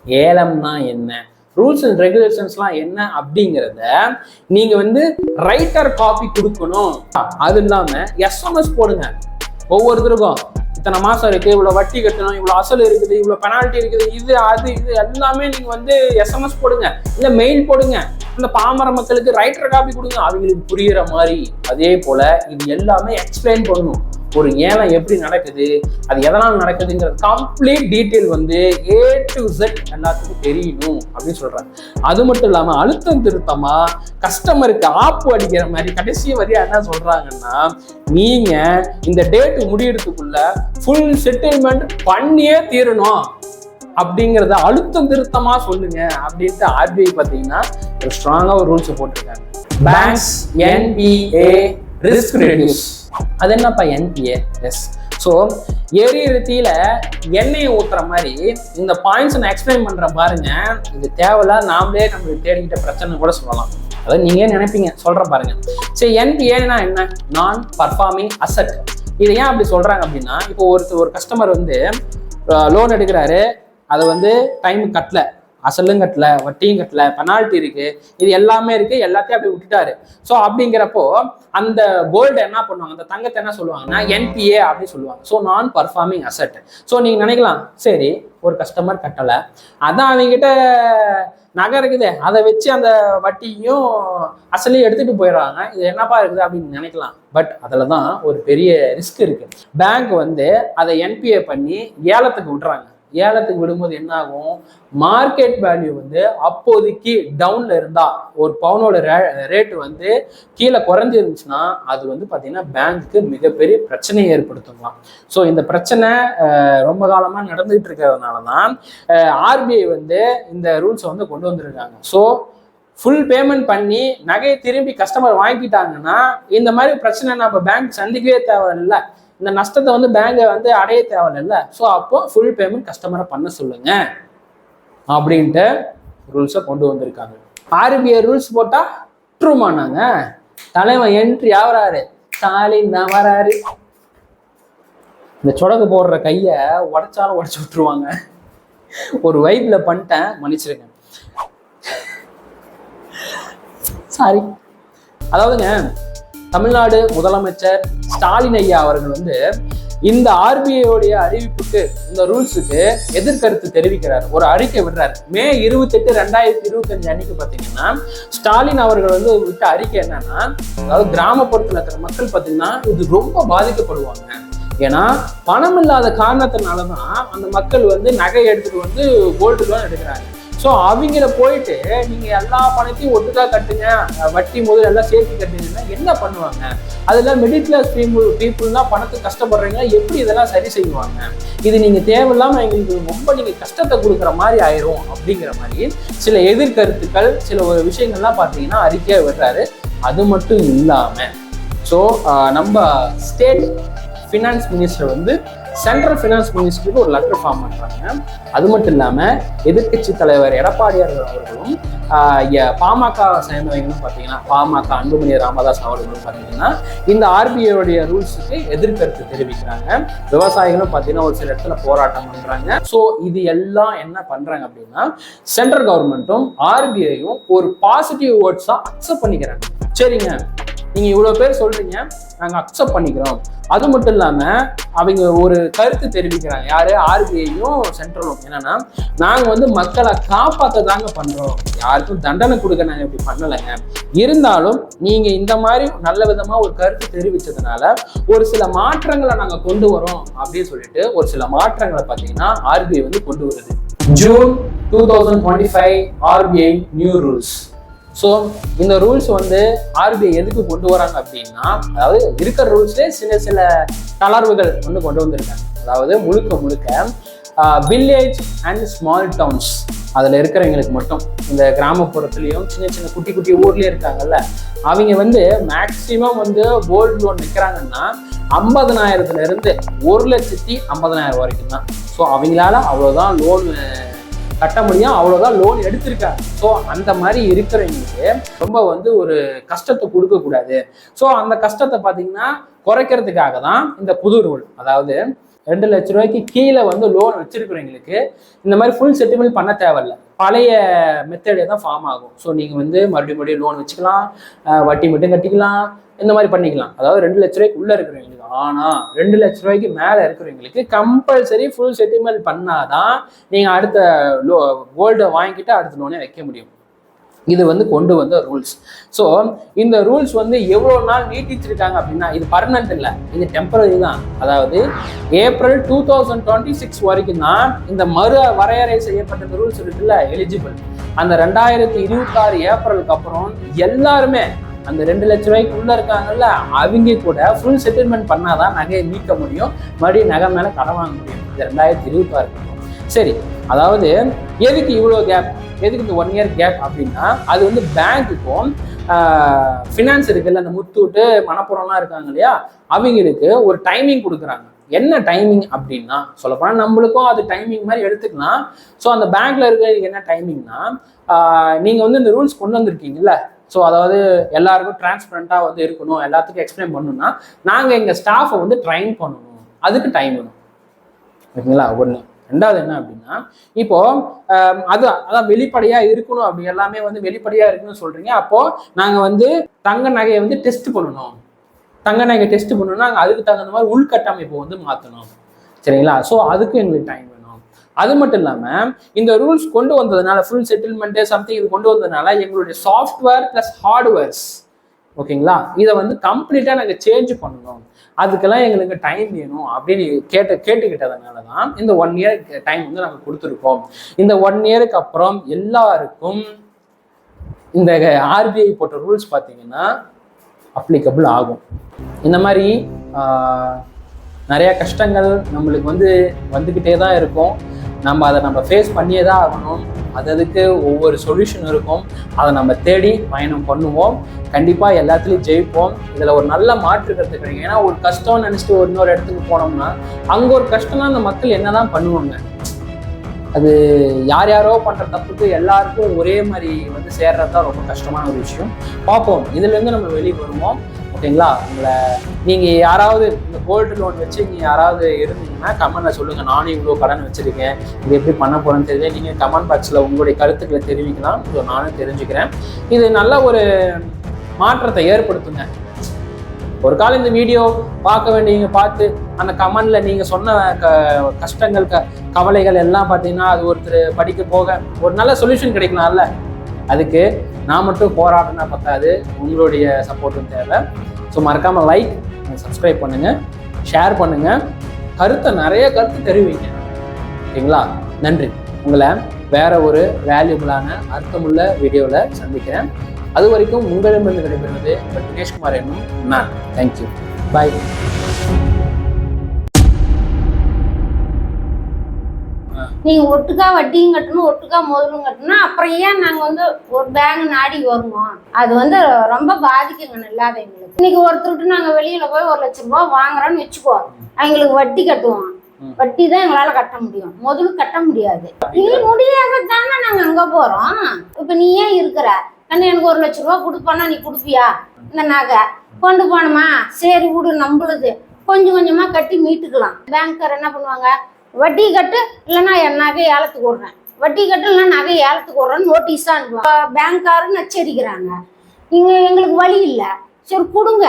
ஏலம்னா என்ன? ரூல்ஸ் அண்ட் ரெகுலேஷன்ஸ்லாம் என்ன அப்படிங்கிறத நீங்கள் வந்து ரைட்டர் காப்பி கொடுக்கணும். அது இல்லாமல் எஸ்எம்எஸ் போடுங்க. ஒவ்வொருத்தருக்கும். இத்தனை மாசம் இருக்கு இவ்வளவு வட்டி கட்டணும் இவ்வளவு அசல் இருக்குது இவ்வளவு பெனால்ட்டி இருக்குது இது அது இது எல்லாமே நீங்க வந்து எஸ்எம்எஸ் போடுங்க. இல்ல மெயில் போடுங்க. இந்த பாமர மக்களுக்கு ரைட்டர் காப்பி கொடுங்க. அவங்களுக்கு புரியுற மாதிரி. அதே போல இது எல்லாமே எக்ஸ்பிளைன் பண்ணணும். ஒரு ஏலம் எப்படி நடக்குது அது எதனால் நடக்குதுங்கிற கம்ப்ளீட் டீட்டெயில் வந்து ஏ டு செட் எல்லாத்துக்கும் தெரியணும் அப்படின்னு சொல்றாங்க. அது மட்டும் இல்லாம அழுத்தம் திருத்தமா கஸ்டமருக்கு ஆப்பு அடிக்கிற மாதிரி கடைசி வரையா என்ன சொல்றாங்கன்னா நீங்க இந்த டேட் முடியறதுக்குள்ள ஃபுல் செட்டில்மெண்ட் பண்ணியே தீரணும் அப்படிங்கிறத அழுத்தம் திருத்தமா சொல்லுங்க அப்படின்ட்டு ஆர்பிஐ பார்த்தீங்கன்னா ஒரு ஸ்ட்ராங்கா ஒரு ரூல்ஸ் போட்டிருக்காங்க. பேங்க்ஸ் என்பிஏ ரிஸ்க் ரெடியூஸ் அது என்னப்பா என்பிஏ எஸ் ஸோ எரியுறுத்தியில எண்ணெயை ஊத்துற மாதிரி இந்த பாயிண்ட்ஸ் நான் எக்ஸ்பிளைன் பண்றேன் பாருங்க. இது தேவையில்ல நாமளே நம்மளுக்கு தேடிக்கிட்ட பிரச்சனை கூட சொல்லலாம். அதாவது நீங்க நினைப்பீங்க சொல்றேன் பாருங்க. சரி என்பிஏனா என்ன? நான் பர்ஃபார்மிங் அசட் இதை ஏன் அப்படி சொல்றாங்க அப்படின்னா இப்போ ஒருத்தர் ஒரு கஸ்டமர் வந்து லோன் எடுக்கிறாரு. அதை வந்து டைம் கட்டல. அசலும் கட்டல வட்டியும் கட்டல பெனால்ட்டி இருக்கு இது எல்லாமே இருக்கு எல்லாத்தையும் அப்படி விட்டுட்டாரு. ஸோ அப்படிங்கிறப்போ அந்த கோல்டு என்ன பண்ணுவாங்க? அந்த தங்கத்தை என்ன சொல்லுவாங்கன்னா என்பிஏ அப்படின்னு சொல்லுவாங்க. ஸோ நான் பர்ஃபார்மிங் அசட் ஸோ நீங்க நினைக்கலாம் சரி ஒரு கஸ்டமர் கட்டலை. அதான் அவங்ககிட்ட நகை இருக்குது. அதை வச்சு அந்த வட்டியும் அசலையும் எடுத்துட்டு போயிடுறாங்க. இது என்னப்பா இருக்குது அப்படின்னு நினைக்கலாம். பட் அதில் தான் ஒரு பெரிய ரிஸ்க் இருக்குது பேங்க் வந்து அதை என்பிஏ பண்ணி ஏலத்துக்கு விட்றாங்க ஏலத்துக்கு விடும்போது என்ன ஆகும் மார்க்கெட் வேல்யூ வந்து அப்போதைக்கு டவுன்ல இருந்தா ஒரு பவுனோட ரேட்டு வந்து கீழே குறைஞ்சிருந்துச்சுன்னா அது வந்து பார்த்தீங்கன்னா பேங்க்கு மிகப்பெரிய பிரச்சனையை ஏற்படுத்தலாம். ஸோ இந்த பிரச்சனை ரொம்ப காலமாக நடந்துகிட்டு இருக்கிறதுனால தான் ஆர்பிஐ வந்து இந்த ரூல்ஸை வந்து கொண்டு வந்திருக்காங்க. ஸோ ஃபுல் பேமெண்ட் பண்ணி நகையை திரும்பி கஸ்டமர் வாங்கிட்டாங்கன்னா இந்த மாதிரி பிரச்சனை நம்ம பேங்க் சந்திக்கவே தேவையில்லை. இந்த நஷ்டத்தை வந்து பேங்கை வந்து அடைய தேவையில்ல ஸோ அப்போ ஃபுல் பேமெண்ட் கஸ்டமரை பண்ண சொல்லுங்க. அப்படின்ட்டு ரூல்ஸை கொண்டு வந்திருக்காங்க. ஆர்பிஐ ரூல்ஸ் போட்டா ட்ரூமானாங்க தலைவன் என்ட்ரி ஆவறாரு. ஸ்டாலின் தான் வராரு. இந்த சொடக்கு போடுற கையை உடைச்சாலும் உடைச்சு விட்டுருவாங்க. ஒரு வைப்ல பண்ணிட்டேன் மன்னிச்சிருங்க. சாரி அதாவதுங்க தமிழ்நாடு முதலமைச்சர் ஸ்டாலின் ஐயா அவர்கள் வந்து இந்த ஆர்பிஐயோடைய அறிவிப்புக்கு இந்த ரூல்ஸுக்கு எதிர்கருத்து தெரிவிக்கிறார். ஒரு அறிக்கை விடுறார். மே இருபத்தெட்டு ரெண்டாயிரத்தி இருபத்தஞ்சு அன்னைக்கு பார்த்தீங்கன்னா ஸ்டாலின் அவர்கள் வந்து விட்ட அறிக்கை என்னன்னா அதாவது கிராமப்புறத்தில் இருக்கிற மக்கள் பார்த்தீங்கன்னா இது ரொம்ப பாதிக்கப்படுவாங்க. ஏன்னா பணம் இல்லாத காரணத்தினால தான் அந்த மக்கள் வந்து நகை எடுத்துட்டு வந்து கோல்டு லோன் எடுக்கிறாங்க. ஸோ அவங்கள போயிட்டு நீங்கள் எல்லா பணத்தையும் ஒட்டுக்காக கட்டுங்க. வட்டி முதல் எல்லாம் சேர்த்து கட்டுங்கன்னா என்ன பண்ணுவாங்க? அதெல்லாம் மிடில் கிளாஸ் பீப்புள் பீப்புள்லாம் பணத்துக்கு கஷ்டப்படுறீங்க. எப்படி இதெல்லாம் சரி செய்வாங்க? இது நீங்கள் தேவையில்லாமல் எங்களுக்கு ரொம்ப நீங்கள் கஷ்டத்தை கொடுக்குற மாதிரி ஆயிரும் அப்படிங்கிற மாதிரி சில எதிர்கருத்துக்கள் சில ஒரு விஷயங்கள்லாம் பார்த்தீங்கன்னா அறிக்கையாக விடுறாரு. அது மட்டும் இல்லாமல் ஸோ நம்ம ஸ்டேட் ஃபினான்ஸ் மினிஸ்டர் வந்து சென்ட்ரல் ஃபினான்ஸ் மினிஸ்டருக்கு ஒரு லெட்டர் ஃபார்ம் பண்ணுறாங்க அது மட்டும் இல்லாமல் எதிர்க்கட்சி தலைவர் எடப்பாடியார் அவர்களும் பாமக சேர்ந்தவங்களும் பார்த்தீங்கன்னா பாமக அன்புமணி ராமதாஸ் அவர்களும் பார்த்தீங்கன்னா இந்த ஆர்பிஐடைய ரூல்ஸுக்கு எதிர்கருத்து தெரிவிக்கிறாங்க. விவசாயிகளும் பார்த்தீங்கன்னா ஒரு சில இடத்துல போராட்டம் பண்ணுறாங்க ஸோ இது எல்லாம் என்ன பண்ணுறாங்க அப்படின்னா சென்ட்ரல் கவர்மெண்ட்டும் ஆர்பிஐயும் ஒரு பாசிட்டிவ் வேர்ட்ஸாக அக்செப்ட் பண்ணிக்கிறாங்க. சரிங்க. நீங்க இவ்வளவு பேர் சொல்றீங்க நாங்க அக்செப்ட் பண்ணிக்கிறோம். அது மட்டும் இல்லாம அவங்க ஒரு கருத்து தெரிவிக்கிறாங்க. யாரு? ஆர்பிஐயும் சென்ட்ரலும் என்னன்னா நாங்க வந்து மக்களை காப்பாத்த தாங்க பண்றோம். யாருக்கும் தண்டனை கொடுக்க நாங்க இப்படி பண்ணலைங்க. இருந்தாலும் நீங்க இந்த மாதிரி நல்ல விதமா ஒரு கருத்து தெரிவிச்சதுனால ஒரு சில மாற்றங்களை நாங்க கொண்டு வரோம் அப்படின்னு சொல்லிட்டு ஒரு சில மாற்றங்களை பார்த்தீங்கன்னா ஆர்பிஐ வந்து கொண்டு வருது. June two thousand twenty five RBI new rules so இந்த ரூல்ஸ் வந்து ஆர்பிஐ எதுக்கு கொண்டு வராங்க அப்படின்னா அதாவது இருக்கிற ரூல்ஸ்லேயே சில சில தளர்வுகள் வந்து கொண்டு வந்திருக்காங்க. அதாவது முழுக்க முழுக்க வில்லேஜ் அண்ட் ஸ்மால் டவுன்ஸ் அதில் இருக்கிறவங்களுக்கு மட்டும் இந்த கிராமப்புறத்துலேயும் சின்ன சின்ன குட்டி குட்டி ஊர்லேயே இருக்காங்கல்ல அவங்க வந்து மேக்சிமம் வந்து கோல்டு லோன் நிற்கிறாங்கன்னா ஐம்பதனாயிரத்துலேருந்து ஒரு லட்சத்தி ஐம்பதனாயிரம் வரைக்கும் தான். ஸோ அவங்களால அவ்வளோதான் லோன் கட்ட முடியும். அவ்வளோதான் லோன் எடுத்திருக்காங்க. ஸோ அந்த மாதிரி இருக்கிறவங்களுக்கு ரொம்ப வந்து ஒரு கஷ்டத்தை கொடுக்கக்கூடாது. ஸோ அந்த கஷ்டத்தை பார்த்தீங்கன்னா குறைக்கிறதுக்காக தான் இந்த புது ரூல் அதாவது ரெண்டு லட்ச ரூபாய்க்கு கீழே வந்து லோன் வச்சிருக்கிறவங்களுக்கு இந்த மாதிரி ஃபுல் செட்டில்மெண்ட் பண்ண தேவையில்ல. பழைய மெத்தடே தான் ஃபார்ம் ஆகும். ஸோ நீங்கள் வந்து மறுபடியும் மறுபடியும் லோன் வச்சுக்கலாம். வட்டி மட்டும் கட்டிக்கலாம். இந்த மாதிரி பண்ணிக்கலாம். அதாவது ரெண்டு லட்ச ரூபாய்க்கு உள்ளே இருக்கிறவங்களுக்கு. ஆனால் ரெண்டு லட்ச ரூபாய்க்கு மேலே இருக்கிறவங்களுக்கு கம்பல்சரி ஃபுல் செட்டில்மெண்ட் பண்ணாதான் நீங்கள் அடுத்த லோ கோல்டை வாங்கிட்டு அடுத்த லோனே வைக்க முடியும். இது வந்து கொண்டு வந்த ரூல்ஸ் ஸோ இந்த ரூல்ஸ் வந்து எவ்வளோ நாள் நீட்டிச்சிருக்காங்க அப்படின்னா இது பர்மனன்ட் இல்லை. இது டெம்பரரி தான். அதாவது April two thousand twenty six வரைக்கும் தான் இந்த மறு வரையறை செய்யப்பட்ட இந்த ரூல்ஸ் இருக்குல்ல எலிஜிபிள் அந்த ரெண்டாயிரத்தி இருபத்தாறு ஏப்ரலுக்கு அப்புறம் எல்லாருமே அந்த ரெண்டு லட்ச ரூபாய்க்குள்ளே இருக்காங்கல்ல அவங்க கூட ஃபுல் செட்டில்மெண்ட் பண்ணாதான் நகையை மீட்க முடியும். மறுபடியும் நகை மேலே கடன் வாங்க முடியும். இது ரெண்டாயிரத்தி இருபத்தாறு சரி அதாவது எதுக்கு இவ்வளோ கேப் எதுக்கு இந்த ஒன் இயர் கேப் அப்படின்னா அது வந்து பேங்க்குக்கும் ஃபினான்ஸ் இருக்குல்ல அந்த முத்தூட்டு மணப்புறம்லாம் இருக்காங்க இல்லையா? அவங்களுக்கு ஒரு டைமிங் கொடுக்குறாங்க. என்ன டைமிங் அப்படின்னா சொல்லப்போனால் நம்மளுக்கும் அது டைமிங் மாதிரி எடுத்துக்கலாம். ஸோ அந்த பேங்க்ல இருக்கிறதுக்கு என்ன டைமிங்னா நீங்கள் வந்து இந்த ரூல்ஸ் கொண்டு வந்திருக்கீங்கல்ல. ஸோ அதாவது எல்லாருக்கும் டிரான்ஸ்பரண்ட்டாக வந்து இருக்கணும் எல்லாத்துக்கும் எக்ஸ்பிளைன் பண்ணணும்னா நாங்கள் எங்கள் ஸ்டாஃபை வந்து ட்ரைன் பண்ணணும். அதுக்கு டைம் வேணும். ஓகேங்களா? ஒன்று ரெண்டாவது என்ன அப்படின்னா இப்போ அது அதான் வெளிப்படையா இருக்கணும் அப்படி எல்லாமே வந்து வெளிப்படையா இருக்கணும்னு சொல்றீங்க. அப்போ நாங்க வந்து தங்க நகையை வந்து டெஸ்ட் பண்ணணும். தங்க நகை டெஸ்ட் பண்ணணும்னா நாங்கள் அதுக்கு தகுந்த மாதிரி உள்கட்டமைப்பை வந்து மாற்றணும் சரிங்களா? ஸோ அதுக்கும் எங்களுக்கு டைம் வேணும். அது மட்டும் இல்லாமல் இந்த ரூல்ஸ் கொண்டு வந்ததுனால ஃபுல் செட்டில்மெண்ட்டு சம்திங் இது கொண்டு வந்ததுனால எங்களுடைய சாஃப்ட்வேர் ப்ளஸ் ஹார்ட்வேர்ஸ் ஓகேங்களா? இதை வந்து கம்ப்ளீட்டாக நாங்கள் சேஞ்ச் பண்ணணும். அதுக்கெல்லாம் எங்களுக்கு டைம் வேணும் அப்படின்னு கேட்ட கேட்டுக்கிட்டதுனால தான் இந்த ஒன் இயர் டைம் வந்து நாங்கள் கொடுத்துருக்கோம். இந்த ஒன் இயருக்கு அப்புறம் எல்லாருக்கும் இந்த ஆர்பிஐ போட்ட ரூல்ஸ் பார்த்தீங்கன்னா அப்ளிகபிள் ஆகும். இந்த மாதிரி நிறையா கஷ்டங்கள் நம்மளுக்கு வந்து வந்துக்கிட்டே தான் இருக்கும். நம்ம அதை நம்ம ஃபேஸ் பண்ணியே தான் ஆகணும். அது அதுக்கு ஒவ்வொரு சொல்யூஷன் இருக்கும். அதை நம்ம தேடி பயணம் பண்ணுவோம். கண்டிப்பாக எல்லாத்துலேயும் ஜெயிப்போம். இதில் ஒரு நல்ல மாற்று கருத்து கிடைக்கும் ஏன்னா ஒரு கஷ்டம்னு நினச்சிட்டு ஒரு இன்னொரு இடத்துக்கு போனோம்னா அங்கே ஒரு கஷ்டம்னா அந்த மக்கள் என்னதான் பண்ணுவாங்க? அது யார் யாரோ பண்ணுற தப்புக்கு எல்லாருக்கும் ஒரே மாதிரி வந்து சேர்றது தான் ரொம்ப கஷ்டமான ஒரு விஷயம். பார்ப்போம். இதுலேருந்து நம்ம வெளியே வருவோம். ஓகேங்களா? உங்களை நீங்கள் யாராவது இந்த கோல்டு லோன் வச்சு நீங்கள் யாராவது இருந்தீங்கன்னா கமெண்ட்டில் சொல்லுங்கள் நானும் இவ்வளோ கடன் வச்சுருக்கேன். இது எப்படி பண்ண போகிறேன்னு தெரியல. நீங்கள் கமெண்ட் பாக்ஸில் உங்களுடைய கருத்துக்களை தெரிவிக்கலாம். ஸோ நானும் தெரிஞ்சுக்கிறேன். இது நல்ல ஒரு மாற்றத்தை ஏற்படுத்துங்க. ஒரு காலம் இந்த வீடியோ பார்க்க வேண்டியவங்க பார்த்து அந்த கமெண்ட்ல நீங்க சொன்ன க கஷ்டங்கள் க கவலைகள் எல்லாம் பார்த்தீங்கன்னா அது ஒருத்தர் படிக்க போக ஒரு நல்ல சொல்யூஷன் கிடைக்கலாம்ல. அதுக்கு நான் மட்டும் போராடினா பத்தாது. உங்களுடைய சப்போர்ட்டும் தேவை. ஸோ மறக்காமல் லைக் சப்ஸ்கிரைப் பண்ணுங்கள் ஷேர் பண்ணுங்கள் கருத்தை நிறைய கருத்து தெரிவிங்க. ஓகேங்களா? நன்றி. உங்களை வேற ஒரு வேல்யூபிளான அர்த்தமுள்ள வீடியோவில் சந்திக்கிறேன். அது வரைக்கும் உங்களிடமிருந்து விடைபெறுவது உங்கள் தினேஷ்குமார் என்னும் நான். தேங்க்யூ பாய் நீங்க ஒட்டுக்கா வட்டியும் கட்டணும் ஒட்டுக்கா முதலும் கட்டணும் அப்புறம் ஏன் நாங்க வந்து ஒரு பேங்க் நாடி வருவோம்? அது வந்து ரொம்ப பாதிக்குங்க இல்லாதவங்களுக்கு இன்னைக்கு ஒருத்தருக்கு நாங்க வெளியில போய் ஒரு லட்சம் ரூபாய் வாங்குறோம்னு வச்சுக்கோ அவங்களுக்கு வட்டி கட்டுவோம். வட்டி தான் எங்களால கட்ட முடியும். முதல்ல கட்ட முடியாது. நீ முடியாத தானே நாங்க அங்க போறோம். இப்ப நீ ஏன் இருக்கிற? கண்ணு எனக்கு ஒரு லட்சம் ரூபாய் கொடுப்பானா? நீ கொடுப்பியா? இந்த நகை. கொண்டு போனோமா சரி விடு நம்பளுது கொஞ்சம் கொஞ்சமா கட்டி மீட்டுக்கலாம். பேங்க்கர் என்ன பண்ணுவாங்க? வட்டி கட்டு இல்லைன்னா என் நகை ஏலத்துக்கு விடுறேன். வட்டி கட்டு இல்லைன்னா நகை ஏலத்துக்கு விடுறேன்னு நோட்டீஸ் தான் அனுப்புவாங்க. பேங்க்காரன்னு எச்சரிக்கிறாங்க. இங்க எங்களுக்கு வழி இல்லை. சரி கொடுங்க.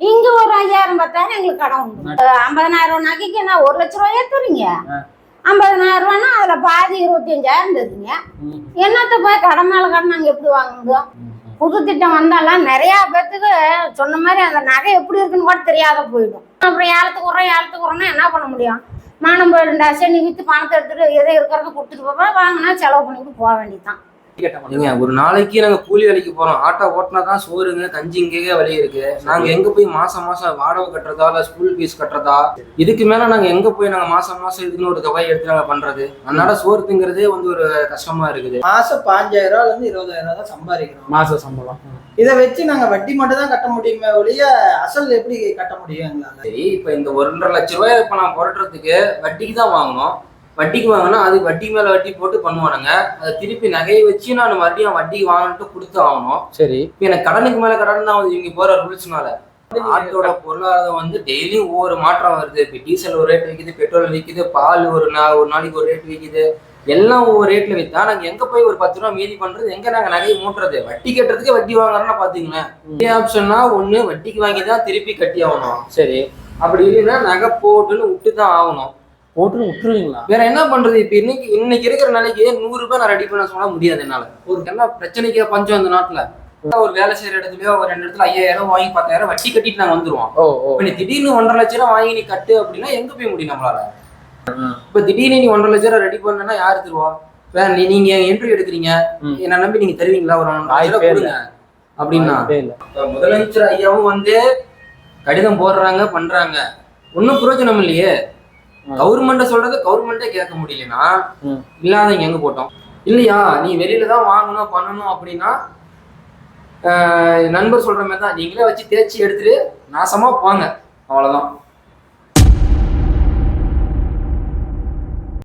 இங்க ஒரு ஐயாயிரம் பத்தாயிரம் எங்களுக்கு கடன் உண்டு. ஐம்பதனாயிரம் நகைக்கு நான் ஒரு லட்ச ரூபாயா தரீங்க ஐம்பதனாயிரம் ரூபான்னா அதுல பாதி இருபத்தஞ்சாயிரம் தருவீங்க என்னத்த போய் கடன் மேல கடன் நாங்க எப்படி வாங்குங்க புது திட்டம் வந்தாலாம் நிறைய பேர்த்துக்கு சொன்ன மாதிரி அந்த நகை எப்படி இருக்குன்னு கூட தெரியாத போயிடும். அப்புறம் ஏலத்துக்கு விட்றோம் ஏலத்துக்கு விட்றோம்னா என்ன பண்ண முடியும்? மானம் போயிடுண்டா சரி நீ விற்று பணத்தை எடுத்துட்டு எதை இருக்கிறத கொடுத்துட்டு போப்பா. வாங்கினா செலவு பண்ணிட்டு போக வேண்டியதுதான். நீங்க ஒரு நாளைக்கு நாங்க கூலி வேலைக்கு போறோம். ஆட்டோ ஓட்டினா தான் சோறுங்க கஞ்சி இங்கேயே வழி இருக்கு. நாங்க எங்க போய் மாசம் மாசம் வாடகை கட்டுறதா இல்ல ஸ்கூல் ஃபீஸ் கட்டுறதா? இதுக்கு மேல நாங்க எங்க போய் நாங்க மாசம் மாசம் இதுன்னு ஒரு தொகையை எடுத்து நாங்க பண்றது? அதனால சோறு திங்கிறதே வந்து ஒரு கஷ்டமா இருக்குது. மாசம் பாஞ்சாயிரம் ரூபால இருந்து இருபதாயிரம் ரூபாய் தான் சம்பாதிக்கிறோம். மாச சம்பளம். இதை வச்சு நாங்க வட்டி மட்டும் தான் கட்ட முடியுமே ஒழிய அசல் எப்படி கட்ட முடியும் எங்களால சரி இப்ப இந்த ஒன்றரை லட்ச ரூபாய் இப்ப நான் புரட்டுறதுக்கு வட்டிக்கு தான் வாங்கணும். வட்டிக்கு வாங்கினா அது வட்டி மேல வட்டி போட்டு பண்ணுவானுங்க. அதை திருப்பி நகையை வச்சு நான் மறுபடியும் வட்டிக்கு வாங்கணும்ட்டு கொடுத்து ஆகணும். சரி. இப்ப எனக்கு கடனுக்கு மேல கடன் தான் இவங்க போற ரூல்ஸ்னால நாட்டோட பொருளாதாரம் வந்து டெய்லியும் ஒவ்வொரு மாற்றம் வருது. இப்போ டீசல் ஒரு ரேட் விற்கிது பெட்ரோல் விற்கிது பால் ஒரு நா ஒரு நாளைக்கு ஒரு ரேட் விற்கிது எல்லாம் ஒவ்வொரு ரேட்ல வித்தா நாங்க எங்க போய் ஒரு பத்து ரூபா மீதி பண்றது எங்க நாங்க நகையை மூட்டுறது? வட்டி கட்டுறதுக்கு வட்டி வாங்குறோம்னா பாத்தீங்களேன். இதே ஆப்ஷன்னா ஒண்ணு வட்டிக்கு வாங்கி தான் திருப்பி கட்டி ஆகணும். சரி. அப்படி இல்லைன்னா நகை போட்டுன்னு விட்டு தான் ஆகணும். போட்டு விட்டுருவீங்களா? வேற என்ன பண்றது? இப்ப இன்னைக்கு இன்னைக்கு இருக்கிற நாளைக்கு நூறு ரூபாய் நான் ரெடி பண்ண சொல்ல முடியாது என்னால. ஒரு என்ன பிரச்சனைக்கே பஞ்சம் இந்த நாட்டுல. ஒரு வேலை செய்யற இடத்துலயோ ஒரு ரெண்டு இடத்துல ஐயாயிரம் வாங்கி பத்தாயிரம் வட்டி கட்டிட்டு நாங்க வந்துருவோம். இப்ப நீ திடீர்னு ஒன்றரை லட்ச ரூபா வாங்கி நீ கட்டு அப்படின்னா எங்க போய் முடியும் நம்மளால? இப்ப திடீர்னு நீ ஒன்றரை லட்ச ரூபா ரெடி பண்ணனா யாரு தருவா? வேற நீ நீங்க என்ட்ரி எடுக்கிறீங்க. என்ன நம்பி நீங்க தருவீங்களா? ஒரு கொடுங்க அப்படின்னா. முதலமைச்சர் ஐயாவும் வந்து கடிதம் போடுறாங்க பண்றாங்க. ஒன்றும் பிரயோஜனம் இல்லையே. ம். கவர்மெண்ட்டை சொல்றது கவர்மெண்ட்டே கேட்க முடியலனா ம். இல்லாதவங்க எங்க போட்டோம்? இல்லையா? நீ வெளியில தான் வாங்கணும் பண்ணணும் அப்படின்னா நண்பர் சொல்ற மாதிரி தான். நீங்களே வச்சு தேய்ச்சி எடுத்துட்டு நாசமா போங்க. அவ்வளவுதான்.